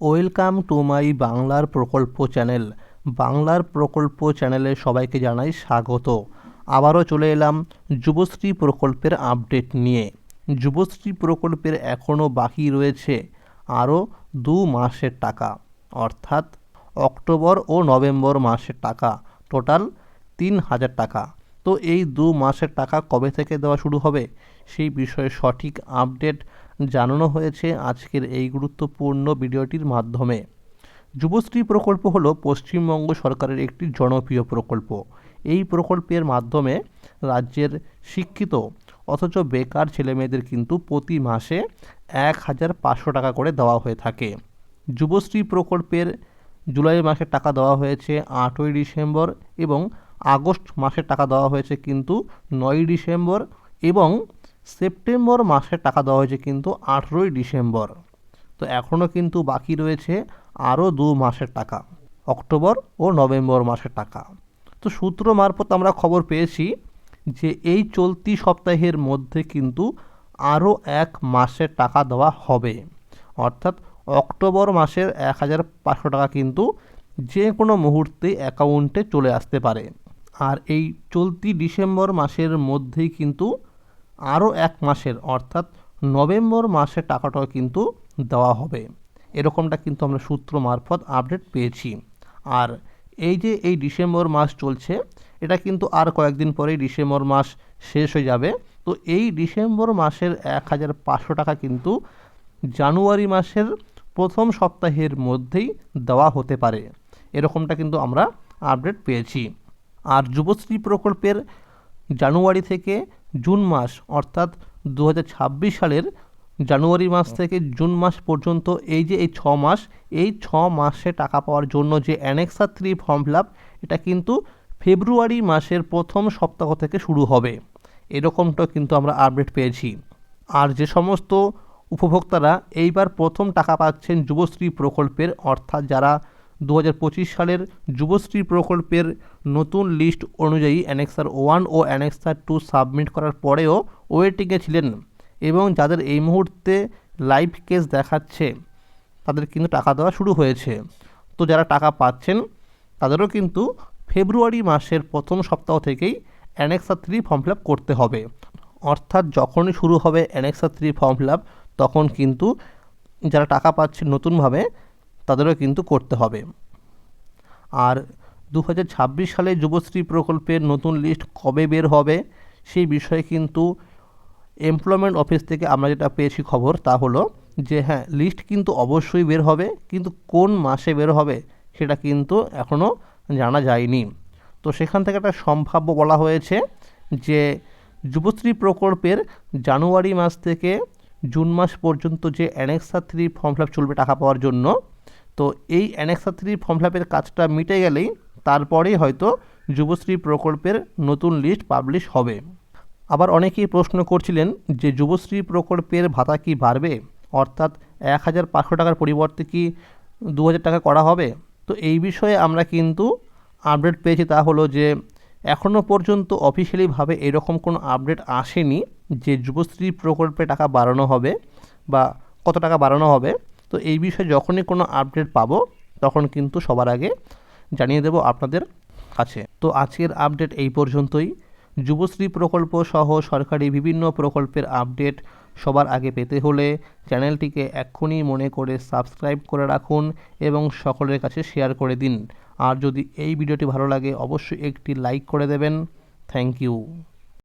Welcome to my বাংলার প্রকল্প channel. বাংলার প্রকল্প চ্যানেলে সবাইকে জানাই স্বাগত। আবারও চলে এলাম যুবশ্রী প্রকল্পের আপডেট নিয়ে। যুবশ্রী প্রকল্পের এখনও বাকি রয়েছে আরও দু মাসের টাকা, অর্থাৎ অক্টোবর ও নভেম্বর মাসের টাকা, টোটাল তিন হাজার টাকা। তো এই দু মাসের টাকা কবে থেকে দেওয়া শুরু হবে সেই বিষয়ে সঠিক আপডেট জানানো হয়েছে আজকের এই গুরুত্বপূর্ণ ভিডিওটির মাধ্যমে। যুবশ্রী প্রকল্প হল পশ্চিমবঙ্গ সরকারের একটি জনপ্রিয় প্রকল্প। এই প্রকল্পের মাধ্যমে রাজ্যের শিক্ষিত অথচ বেকার ছেলেমেয়েদের কিন্তু প্রতি মাসে এক হাজার পাঁচশো টাকা করে দেওয়া হয়ে থাকে। যুবশ্রী প্রকল্পের জুলাই মাসে টাকা দেওয়া হয়েছে আটই ডিসেম্বর এবং আগস্ট মাসে টাকা দেওয়া হয়েছে কিন্তু নয়ই ডিসেম্বর এবং সেপ্টেম্বর মাসে টাকা দেওয়া হয়েছে কিন্তু আঠেরোই ডিসেম্বর। তো এখনও কিন্তু বাকি রয়েছে আরও দু মাসের টাকা, অক্টোবর ও নভেম্বর মাসের টাকা। তো সূত্র মারফত আমরা খবর পেয়েছি যে এই চলতি সপ্তাহের মধ্যে কিন্তু আরও এক মাসের টাকা দেওয়া হবে। অর্থাৎ অক্টোবর মাসের এক হাজার পাঁচশো টাকা কিন্তু যে কোনো মুহূর্তে অ্যাকাউন্টে চলে আসতে পারে। আর এই চলতি ডিসেম্বর মাসের মধ্যেই কিন্তু আরও এক মাসের, অর্থাৎ নভেম্বর মাসের টাকাটাও কিন্তু দেওয়া হবে। এরকমটা কিন্তু আমরা সূত্র মারফত আপডেট পেয়েছি। আর এই যে এই ডিসেম্বর মাস চলছে, এটা কিন্তু আর কয়েকদিন পরেই ডিসেম্বর মাস শেষ হয়ে যাবে। তো এই ডিসেম্বর মাসের এক হাজার পাঁচশো টাকা কিন্তু জানুয়ারি মাসের প্রথম সপ্তাহের মধ্যেই দেওয়া হতে পারে। এরকমটা কিন্তু আমরা আপডেট পেয়েছি। আর যুবশ্রী প্রকল্পের জানুয়ারি থেকে জুন মাস, অর্থাৎ দু হাজার ছাব্বিশ সালের জানুয়ারি মাস থেকে জুন মাস পর্যন্ত এই যে এই ছ মাস, এই ছ মাসে টাকা পাওয়ার জন্য যে অ্যানেক্সা থ্রি ফর্ম ফিল এটা কিন্তু ফেব্রুয়ারি মাসের প্রথম সপ্তাহ থেকে শুরু হবে। এরকমটা কিন্তু আমরা আপডেট পেয়েছি। আর যে সমস্ত উপভোক্তারা এইবার প্রথম টাকা পাচ্ছেন যুবশ্রী প্রকল্পের, অর্থাৎ যারা দু হাজার পঁচিশ সালের যুবশ্রী প্রকল্পের নতুন লিস্ট অনুযায়ী অ্যানেক্সার ওয়ান ও অ্যানেক্সার টু সাবমিট করার পরেও ওয়েটিংয়ে ছিলেন এবং যাদের এই মুহূর্তে লাইভ কেস দেখাচ্ছে, তাদের কিন্তু টাকা দেওয়া শুরু হয়েছে। তো যারা টাকা পাচ্ছেন, তাদেরও কিন্তু ফেব্রুয়ারি মাসের প্রথম সপ্তাহ থেকেই অ্যানেক্সা থ্রি ফর্ম ফিল করতে হবে। অর্থাৎ যখনই শুরু হবে অ্যানেক্সা থ্রি ফর্ম ফিল তখন কিন্তু যারা টাকা পাচ্ছে নতুনভাবে তাদেরও কিন্তু করতে হবে। আর দু হাজার ছাব্বিশ সালে যুবশ্রী প্রকল্পের নতুন লিস্ট কবে বের হবে, সেই বিষয়ে কিন্তু এমপ্লয়মেন্ট অফিস থেকে আমরা যেটা পেয়েছি খবর তা হলো যে হ্যাঁ লিস্ট কিন্তু অবশ্যই বের হবে, কিন্তু কোন মাসে বের হবে সেটা কিন্তু এখনও জানা যায়নি। তো সেখান থেকে একটা সম্ভাব্য বলা হয়েছে যে, যুবশ্রী প্রকল্পের জানুয়ারি মাস থেকে জুন মাস পর্যন্ত যে অ্যানেক্সা থ্রি ফর্ম ফিল চলবে টাকা পাওয়ার জন্য তো এই অ্যানেক্সা থ্রি ফর্ম ফিল কাজটা মিটে গেলেই তারপরেই হয়তো যুবশ্রী প্রকল্পের নতুন লিস্ট পাবলিশ হবে। আবার অনেকেই প্রশ্ন করছিলেন যে যুবশ্রী প্রকল্পের ভাতা কি বাড়বে? অর্থাৎ এক হাজার পাঁচশো টাকার পরিবর্তে কি দু হাজার টাকা করা হবে? তো এই বিষয়ে আমরা কিন্তু আপডেট পেয়েছি তা হলো যে এখনও পর্যন্ত অফিসিয়ালিভাবে এরকম কোনো আপডেট আসেনি যে যুবশ্রী প্রকল্পে টাকা বাড়ানো হবে বা কত টাকা বাড়ানো হবে। তো এই বিষয়ে যখনই কোনো আপডেট পাবো, তখন কিন্তু সবার আগে জানিয়ে দেব আপনাদের কাছে। তো আজকের আপডেট এই পর্যন্তই। যুবশ্রী প্রকল্প সহ সরকারি বিভিন্ন প্রকল্পের আপডেট সবার আগে পেতে হলে চ্যানেলটিকে এক্ষুনি মনে করে সাবস্ক্রাইব করে রাখুন এবং সকলের কাছে শেয়ার করে দিন। আর যদি এই ভিডিওটি ভালো লাগে, অবশ্যই একটি লাইক করে দেবেন। Thank you